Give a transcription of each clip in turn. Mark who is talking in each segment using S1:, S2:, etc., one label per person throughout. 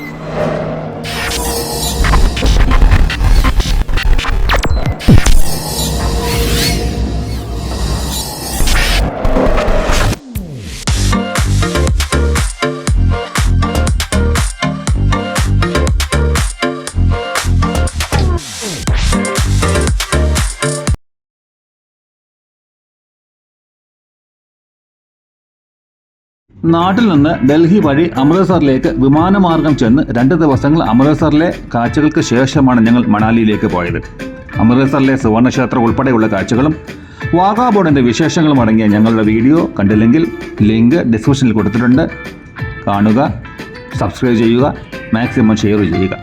S1: Thank you. നാട്ടിൽ നിന്ന് ഡൽഹി വഴി അമൃത്സറിലേക്ക് വിമാനമാർഗം ചെന്ന് രണ്ട് ദിവസങ്ങൾ അമൃത്സറിലെ കാഴ്ചകൾക്ക് ശേഷമാണ് ഞങ്ങൾ മണാലിയിലേക്ക് പോയത്. അമൃത്സറിലെ സുവർണക്ഷേത്രം ഉൾപ്പെടെയുള്ള കാഴ്ചകളും വാഗാ ബോർഡിന്റെ വിശേഷങ്ങളും അടങ്ങിയ ഞങ്ങളുടെ വീഡിയോ കണ്ടില്ലെങ്കിൽ ലിങ്ക് ഡിസ്ക്രിപ്ഷനിൽ കൊടുത്തിട്ടുണ്ട്. കാണുക സബ്സ്ക്രൈബ് ചെയ്യുക മാക്സിമം ഷെയർ ചെയ്യുക.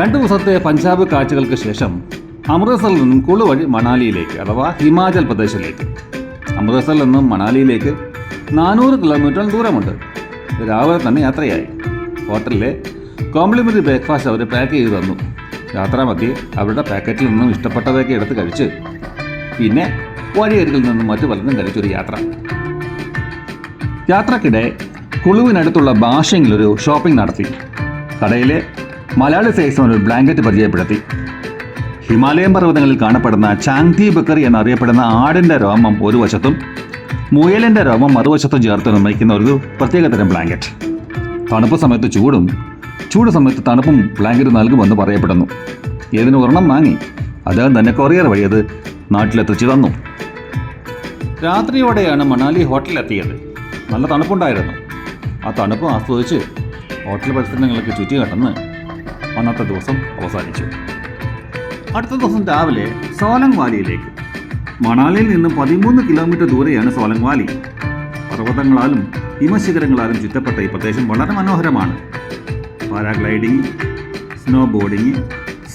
S1: രണ്ട് ദിവസത്തെ പഞ്ചാബ് കാഴ്ചകൾക്ക് ശേഷം അമൃത്സറിൽ നിന്നും കുളു വഴി മണാലിയിലേക്ക് അഥവാ ഹിമാചൽ പ്രദേശിലേക്ക് അമൃത്സറിൽ നിന്നും മണാലിയിലേക്ക് നാനൂറ് കിലോമീറ്റർ ദൂരമുണ്ട്. രാവിലെ തന്നെ യാത്രയായി. ഹോട്ടലിലെ കോംപ്ലിമെന്ററി ബ്രേക്ക്ഫാസ്റ്റ് അവർ പാക്ക് ചെയ്ത് തന്നു. യാത്രാമധ്യേ അവരുടെ പാക്കറ്റിൽ നിന്നും ഇഷ്ടപ്പെട്ടതൊക്കെ എടുത്ത് കഴിച്ച് പിന്നെ വഴിയരികിൽ നിന്നും മറ്റു പലതും കഴിച്ചൊരു യാത്ര. യാത്രക്കിടെ കുളുവിനടുത്തുള്ള ഭാഷയെങ്കിലൊരു ഷോപ്പിംഗ് നടത്തി. കടയിലെ മലയാളി സൈസ് ഒരു ബ്ലാങ്കറ്റ് പരിചയപ്പെടുത്തി. ഹിമാലയൻ പർവതങ്ങളിൽ കാണപ്പെടുന്ന ചാങ്തി ബക്കറി എന്നറിയപ്പെടുന്ന ആടിന്റെ രോമം ഒരു വശത്തും മുയലിന്റെ രോമം മറുവശത്തും ചേർത്ത് നിർമ്മിക്കുന്ന ഒരു പ്രത്യേകതരം ബ്ലാങ്കറ്റ് തണുപ്പ് സമയത്ത് ചൂടും ചൂട് സമയത്ത് തണുപ്പും ബ്ലാങ്കറ്റ് നൽകുമെന്ന് പറയപ്പെടുന്നു. ഏതിന് ഒരെണ്ണം വാങ്ങി? അദ്ദേഹം തന്നെ കൊറിയർ വഴി അത് നാട്ടിലെത്തിച്ചു തന്നു രാത്രിയോടെയാണ് മണാലി ഹോട്ടലിലെത്തിയത്. നല്ല തണുപ്പുണ്ടായിരുന്നു. ആ തണുപ്പ് ആസ്വദിച്ച് ഹോട്ടൽ പരിസരങ്ങളൊക്കെ ചുറ്റി കടന്ന് അന്നത്തെ ദിവസം അവസാനിച്ചു. അടുത്ത ദിവസം രാവിലെ സോലങ് വാലിയിലേക്ക് മണാലിയിൽ നിന്നും പതിമൂന്ന് കിലോമീറ്റർ ദൂരെയാണ് സോലങ് വാലി പർവതങ്ങളാലും ഹിമശിഖരങ്ങളാലും ചുറ്റപ്പെട്ട ഈ പ്രദേശം വളരെ മനോഹരമാണ്. പാരാഗ്ലൈഡിംഗ് സ്നോ ബോർഡിംഗ്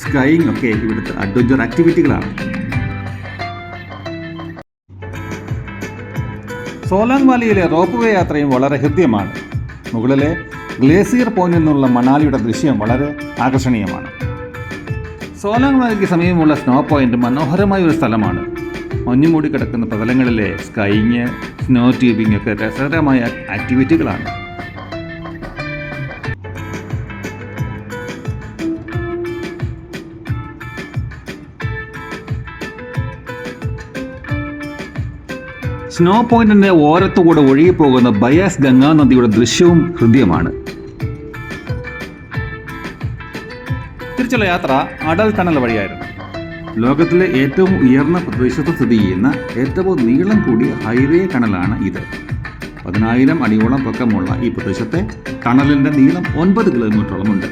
S1: സ്കൈയിങ് ഒക്കെ ഇവിടുത്തെ അഡ്വഞ്ചർ ആക്ടിവിറ്റികളാണ്. സോലാങ് വാലിയിലെ റോപ്പ് വേ യാത്രയും വളരെ ഹൃദ്യമാണ്. മുകളിലെ ഗ്ലേസിയർ പോയിന്റിൽ നിന്നുള്ള മണാലിയുടെ ദൃശ്യം വളരെ ആകർഷണീയമാണ്. സോലാങ് വാലിക്ക് സമീപമുള്ള സ്നോ പോയിന്റ് മനോഹരമായ ഒരു സ്ഥലമാണ്. മഞ്ഞുമൂടി കിടക്കുന്ന പ്രതലങ്ങളിലെ സ്കൈയിങ് സ്നോ ട്യൂബിംഗ് ഒക്കെ രസകരമായ ആക്ടിവിറ്റികളാണ് സ്നോ പോയിന്റിന്റെ ഓരത്തുകൂടെ ഒഴുകിപ്പോകുന്ന ബയാസ് ഗംഗാ നദിയുടെ ദൃശ്യവും ഹൃദ്യമാണ്. തിരിച്ചുള്ള യാത്ര അടൽ ടണൽ വഴിയായിരുന്നു. ലോകത്തിലെ ഏറ്റവും ഉയർന്ന പ്രദേശത്ത് സ്ഥിതി ചെയ്യുന്ന ഏറ്റവും നീളം കൂടിയ ഹൈവേ ടണലാണ് ഇത്. പതിനായിരം അടിയോളം പൊക്കമുള്ള ഈ പ്രദേശത്തെ ടണലിന്റെ നീളം ഒൻപത് കിലോമീറ്ററോളമുണ്ട്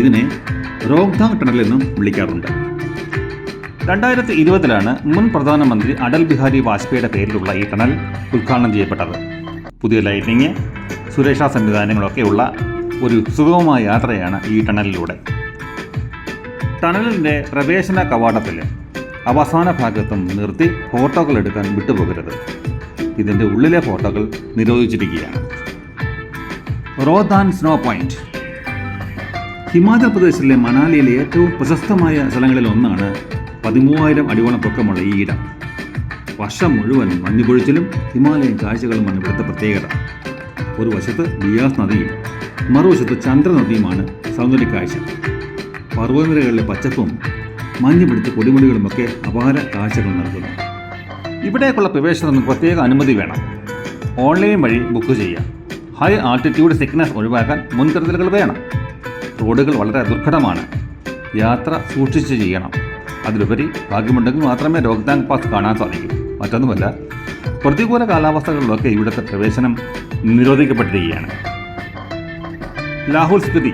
S1: ഇതിനെ റോക്ധാം ടണൽ എന്നും വിളിക്കാറുണ്ട്. രണ്ടായിരത്തി ഇരുപതിലാണ് മുൻ പ്രധാനമന്ത്രി അടൽ ബിഹാരി വാജ്പേയിയുടെ പേരിലുള്ള ഈ ടണൽ ഉദ്ഘാടനം ചെയ്യപ്പെട്ടത്. പുതിയ ലൈറ്റിംഗ് സുരക്ഷാ സംവിധാനങ്ങളൊക്കെയുള്ള ഒരു സുഗമമായ യാത്രയാണ് ഈ ടണലിലൂടെ. ടണലിന്റെ പ്രവേശന കവാടത്തിൽ അവസാന ഭാഗത്തും നിർത്തി ഫോട്ടോകൾ എടുക്കാൻ വിട്ടുപോകരുത്. ഇതിന്റെ ഉള്ളിലെ ഫോട്ടോകൾ നിരോധിച്ചിരിക്കുകയാണ്. Rohtang snow point. ഹിമാചൽ പ്രദേശിലെ മണാലിയിലെ ഏറ്റവും പ്രശസ്തമായ സ്ഥലങ്ങളിൽ ഒന്നാണ് പതിമൂവായിരം അടിയോളം പൊക്കമുള്ള ഈ ഇടം. വർഷം മുഴുവൻ മഞ്ഞുപൊഴിച്ചിലും ഹിമാലയൻ കാഴ്ചകളുമാണ് ഇവിടുത്തെ പ്രത്യേകത. ഒരു വശത്ത് ബിയാസ് നദിയും മറുവശത്ത് ചന്ദ്രനദിയുമാണ് സൗന്ദര്യ കാഴ്ച പർവതനിരകളിലെ പച്ചപ്പും മഞ്ഞ് പിടിച്ച കൊടിമുടികളുമൊക്കെ അപാര കാഴ്ചകൾ നൽകുന്നു. ഇവിടേക്കുള്ള പ്രവേശനത്തിന് പ്രത്യേക അനുമതി വേണം. ഓൺലൈൻ വഴി ബുക്ക് ചെയ്യാം. ഹൈ ആൾട്ടിറ്റ്യൂഡ് സിക്നസ് ഒഴിവാക്കാൻ മുൻകരുതലുകൾ വേണം. റോഡുകൾ വളരെ ദുർഘടമാണ്. യാത്ര സൂക്ഷിച്ച് ചെയ്യണം. അതിലുപരി ഭാഗ്യമുണ്ടെങ്കിൽ മാത്രമേ രോഗ്താങ് പാസ് കാണാൻ സാധിക്കൂ. മറ്റൊന്നുമല്ല പ്രതികൂല കാലാവസ്ഥകളിലൊക്കെ ഇവിടുത്തെ പ്രവേശനം നിരോധിക്കപ്പെട്ടിരിക്കുകയാണ്. ലാഹുൽ സ്പിതി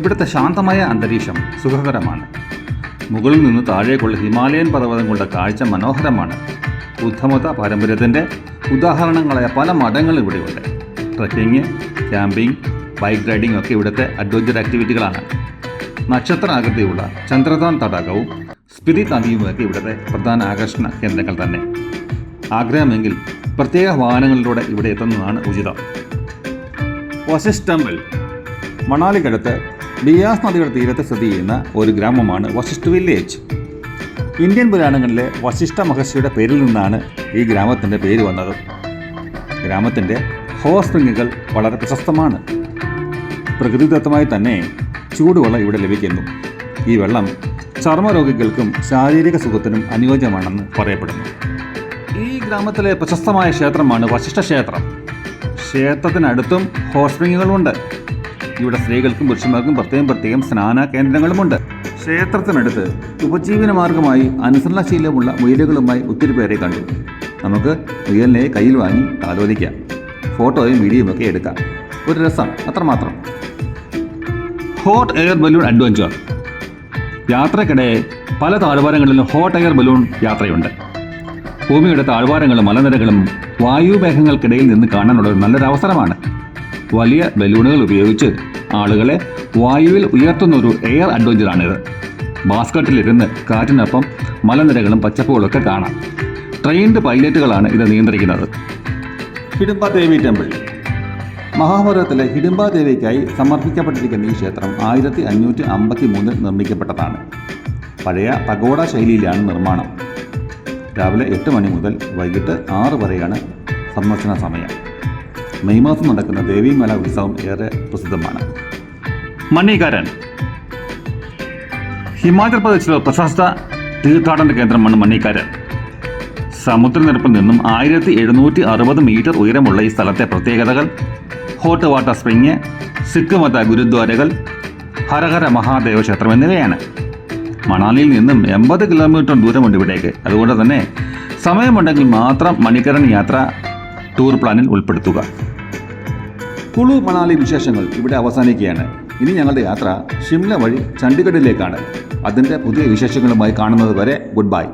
S1: ഇവിടുത്തെ ശാന്തമായ അന്തരീക്ഷം സുഖകരമാണ്. മുകളിൽ നിന്ന് താഴേക്കുള്ള ഹിമാലയൻ പർവതങ്ങളുടെ കാഴ്ച മനോഹരമാണ്. ബുദ്ധമത പാരമ്പര്യത്തിന്റെ ഉദാഹരണങ്ങളായ പല മഠങ്ങളും ഇവിടെയുണ്ട്. ട്രക്കിംഗ് ക്യാമ്പിംഗ് ബൈക്ക് റൈഡിംഗ് ഒക്കെ ഇവിടുത്തെ അഡ്വഞ്ചർ ആക്ടിവിറ്റികളാണ്. നക്ഷത്ര ആകൃതിയുള്ള ചന്ദ്രതാൻ തടാകവും സ്പിരി നദിയുമൊക്കെ ഇവിടുത്തെ പ്രധാന ആകർഷണ കേന്ദ്രങ്ങൾ തന്നെ. ആഗ്രഹമെങ്കിൽ പ്രത്യേക വാഹനങ്ങളിലൂടെ ഇവിടെ എത്തുന്നതാണ് ഉചിതം. വസിസ് ടെമ്പിൾ മണാലിക്കടുത്ത് ബിയാസ് നദിയുടെ തീരത്തെ സ്ഥിതി ചെയ്യുന്ന ഒരു ഗ്രാമമാണ് വശിഷ്ഠ വില്ലേജ്. ഇന്ത്യൻ പുരാണങ്ങളിലെ വശിഷ്ഠ മഹർഷിയുടെ പേരിൽ നിന്നാണ് ഈ ഗ്രാമത്തിന്റെ പേര് വന്നത്. ഗ്രാമത്തിന്റെ ഹോട്ട് സ്പ്രിങ്ങുകൾ വളരെ പ്രശസ്തമാണ്. പ്രകൃതിദത്തമായി തന്നെ ചൂടുവെള്ളം ഇവിടെ ലഭിക്കുന്നു. ഈ വെള്ളം ചർമ്മരോഗികൾക്കും ശാരീരിക സുഖത്തിനും അനുയോജ്യമാണെന്ന് പറയപ്പെടുന്നു. ഈ ഗ്രാമത്തിലെ പ്രശസ്തമായ ക്ഷേത്രമാണ് വശിഷ്ഠ ക്ഷേത്രം. ക്ഷേത്രത്തിനടുത്തും ഹോട്ട് സ്പ്രിങ്ങുകളുണ്ട് ഇവിടെ സ്ത്രീകൾക്കും പുരുഷന്മാർക്കും പ്രത്യേകം പ്രത്യേകം സ്നാന കേന്ദ്രങ്ങളുമുണ്ട്. ക്ഷേത്രത്തിനടുത്ത് ഉപജീവന മാർഗമായി അനുസരണശീലമുള്ള മുയലുകളുമായി ഒത്തിരി പേരെ കണ്ടു. നമുക്ക് മുയലിനെ കയ്യിൽ വാങ്ങി ആലോചിക്കാം. ഫോട്ടോയും വീഡിയോയും ഒക്കെ എടുക്കാം. ഒരു രസം അത്രമാത്രം. ഹോട്ട് എയർ ബലൂൺ അഡ്വഞ്ചർ യാത്രക്കിടെ പല താഴ്വാരങ്ങളിലും ഹോട്ട് എയർ ബലൂൺ യാത്രയുണ്ട്. ഭൂമിയുടെ താഴ്വാരങ്ങളും മലനിരകളും വായുമേഘങ്ങൾക്കിടയിൽ നിന്ന് കാണാനുള്ള നല്ലൊരു അവസരമാണ് വലിയ ബലൂണുകൾ ഉപയോഗിച്ച് ആളുകളെ വായുവിൽ ഉയർത്തുന്ന ഒരു എയർ അഡ്വഞ്ചറാണിത്. ബാസ്കറ്റിലിരുന്ന് കാറ്റിനൊപ്പം മലനിരകളും പച്ചപ്പുകളൊക്കെ കാണാം. ട്രെയിൻഡ് പൈലറ്റുകളാണ് ഇത് നിയന്ത്രിക്കുന്നത്. ഹിഡുംബ ദേവി ടെമ്പിൾ. മഹാഭാരതത്തിലെ ഹിഡുംബ ദേവിക്കായി സമർപ്പിക്കപ്പെട്ടിരിക്കുന്ന ഈ ക്ഷേത്രം ആയിരത്തി അഞ്ഞൂറ്റി അമ്പത്തി മൂന്നിൽ നിർമ്മിക്കപ്പെട്ടതാണ്. പഴയ പഗോഡ ശൈലിയിലാണ് നിർമ്മാണം. രാവിലെ എട്ട് മണി മുതൽ വൈകിട്ട് ആറ് വരെയാണ് സന്ദർശന സമയം. മെയ് മാസം നടക്കുന്ന ദേവീമേള ഉത്സവം ഏറെ പ്രസിദ്ധമാണ്. മണ്ണീകാരൻ. ഹിമാചൽ പ്രദേശിലെ പ്രശസ്ത തീർത്ഥാടന കേന്ദ്രമാണ് മണ്ണീക്കാരൻ സമുദ്രനിരപ്പിൽ നിന്നും ആയിരത്തി എഴുന്നൂറ്റി അറുപത് മീറ്റർ ഉയരമുള്ള ഈ സ്ഥലത്തെ പ്രത്യേകതകൾ ഹോട്ട് വാട്ടർ സ്പ്രിങ് സിഖ് മത ഗുരുദ്വാരകൾ ഹരഹര മഹാദേവ ക്ഷേത്രം എന്നിവയാണ്. മണാലിയിൽ നിന്നും എൺപത് കിലോമീറ്റർ ദൂരമുണ്ട് ഇവിടേക്ക്. അതുകൊണ്ട് തന്നെ സമയമുണ്ടെങ്കിൽ മാത്രം മണിക്കരൻ യാത്ര ടൂർ പ്ലാനിൽ ഉൾപ്പെടുത്തുക. കുളു മണാലി വിശേഷങ്ങൾ ഇവിടെ അവസാനിക്കുകയാണ്. ഇനി ഞങ്ങളുടെ യാത്ര ഷിംല വഴി ചണ്ഡീഗഡിലേക്കാണ്. അതിന്റെ പുതിയ വിശേഷങ്ങളുമായി കാണുന്നത് വരെ ഗുഡ് ബൈ.